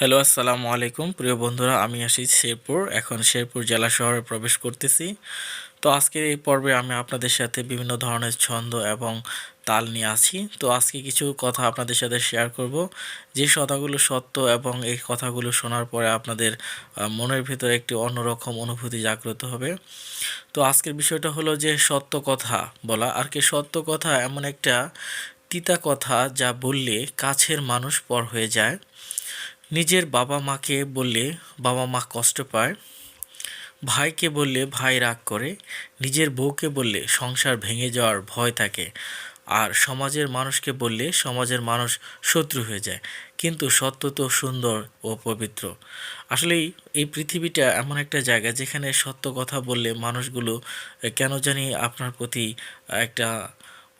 Hello, আসসালামু আলাইকুম। প্রিয় বন্ধুরা, আমি আসি শেরপুর, এখন শেরপুর জেলা শহরে প্রবেশ করতেছি। তো আজকের এই পর্বে আমি আপনাদের সাথে বিভিন্ন ধরনের ছন্দ এবং তাল নিয়ে আছি। তো আজকে কিছু কথা আপনাদের সাথে শেয়ার করব। যে কথাগুলো সত্য এবং এই কথাগুলো শোনার পরে আপনাদের মনের ভিতরে একটি অন্যরকম অনুভূতি জাগ্রত হবে। তো আজকের বিষয়টা হলো যে সত্য কথা বলা। আর কি সত্য কথা এমন একটা তিতা কথা যা বললে কাছের মানুষ পর হয়ে যায়। নিজের বাবা মাকে বললে বাবা মা কষ্ট পায়, ভাইকে বললে ভাই রাগ করে, নিজের বউকে বললে সংসার ভেঙে যাওয়ার ভয় থাকে, আর সমাজের মানুষকে বললে সমাজের মানুষ শত্রু হয়ে যায়। কিন্তু সত্য তো সুন্দর ও পবিত্র। আসলেই এই পৃথিবীটা এমন একটা জায়গা যেখানে সত্য কথা বললে মানুষগুলো কেন জানি আপনার প্রতি একটা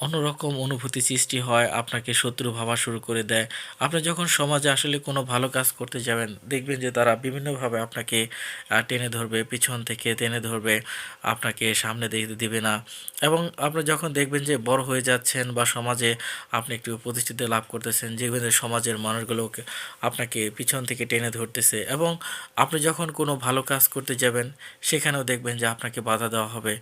অন্যরকম অনুভূতি সৃষ্টি হয়, আপনাকে শত্রু ভাবা শুরু করে দেয়। আপনি যখন সমাজে আসলে কোনো ভালো কাজ করতে যাবেন, দেখবেন যে তারা বিভিন্নভাবে আপনাকে টেনে ধরবে, পিছন থেকে টেনে ধরবে, আপনাকে সামনে দেখতে দিবে না। এবং আপনি যখন দেখবেন যে বড় হয়ে যাচ্ছেন বা সমাজে আপনি একটু প্রতিষ্ঠিত লাভ করতেছেন, দেখবেন যে সমাজের মানুষগুলোকে আপনাকে পিছন থেকে টেনে ধরতেছে। এবং আপনি যখন কোনো ভালো কাজ করতে যাবেন, সেখানেও দেখবেন যে আপনাকে বাধা দেওয়া হবে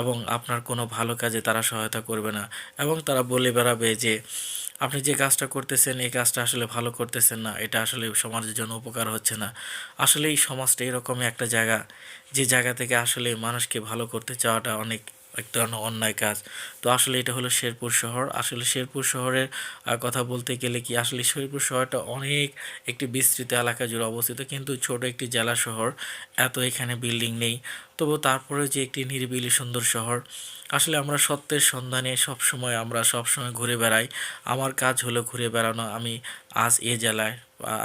এবং আপনার কোনো ভালো কাজে তারা সহায়তা করবে না। এবং তারা বলে বেড়াবে যে, আপনি যে কাজটা করতেছেন, এই কাজটা আসলে ভালো করতেছেন না। এটা আসলে সমাজের জন্য উপকার হচ্ছে না। আসলে এই সমাজটা এরকমই একটা জায়গা, যে জায়গা থেকে আসলে মানুষকে ভালো করতে চাওয়াটা অনেক এক ধরনের অন্যায় কাজ। তো আসলে এটা হলো শেরপুর শহর। আসলে শেরপুর শহরের কথা বলতে গেলে কি আসলে শেরপুর শহরটা অনেক একটি বিস্তৃত এলাকা জুড়ে অবস্থিত, কিন্তু ছোট একটি জেলা শহর, এত এখানে বিল্ডিং নেই। তবু তারপরে যে একটি নিরিবিলি সুন্দর শহর, আসলে আমরা সত্যের সন্ধানে সব সময় আমরা সব সময় ঘুরে বেড়াই। আমার কাজ হলো ঘুরে বেড়ানো, আমি আজ এ জেলায়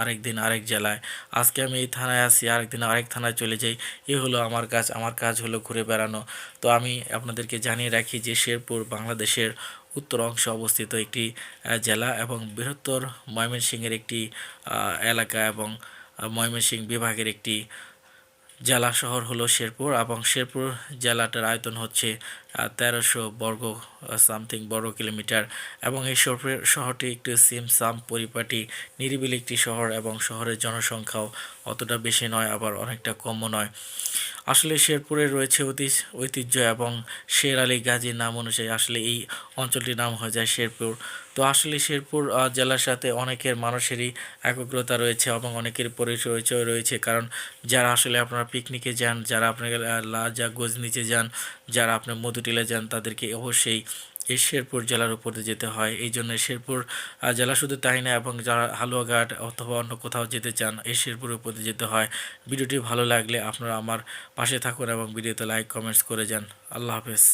আরেক দিন আরেক জেলায়। আজকে আমি এই থানায় আসি আরেক দিন আরেক থানায় চলে যাই। এ হলো আমার কাজ আমার কাজ হলো ঘুরে বেড়ানো। তো আমি আপনাদেরকে জানিয়ে রাখি যে শেরপুর বাংলাদেশের উত্তর অংশে অবস্থিত একটি জেলা এবং বৃহত্তর ময়মনসিংহের একটি এলাকা এবং ময়মনসিং ময়মনসিংহ বিভাগের একটি জেলা শহর হলো শেরপুর এবং শেরপুর জেলাটার আয়তন হচ্ছে তেরোশো বর্গ সামথিং বর্গ কিলোমিটার এবং এই শহরের শহরটি একটি সিমসাম পরিপাটি, নিরিবিলি একটি শহর এবং শহরের জনসংখ্যাও অতটা বেশি নয়, আবার অনেকটা কমও নয়। আসলে শেরপুরে রয়েছে অতি, ঐতিহ্য এবং শের আলী গাজীর নাম অনুযায়ী আসলে এই অঞ্চলটির নাম হয়ে যায় শেরপুর। তো আসলে শেরপুর জেলার সাথে অনেকের মানুষেরই একগ্রতা রয়েছে এবং অনেকের পরিচয় রয়েছে। কারণ যারা আসলে আপনারা পিকনিকে যান, যারা আপনার যা গোজ নিচে যান, যারা আপনার মধুটিলা যান, তাদেরকে অবশ্যই এই শেরপুর জেলার উপর দিয়ে যেতে হয়। এই জন্য শেরপুর জেলা শুধু তাই না, এবং যারা হালুয়াঘাট অথবা অন্য কোথাও যেতে চান, এই শেরপুর উপর দিয়ে যেতে হয়। ভিডিওটি ভালো লাগলে আপনারা আমার পাশে থাকুন এবং ভিডিওতে লাইক কমেন্টস করে যান। আল্লাহ হাফেজ।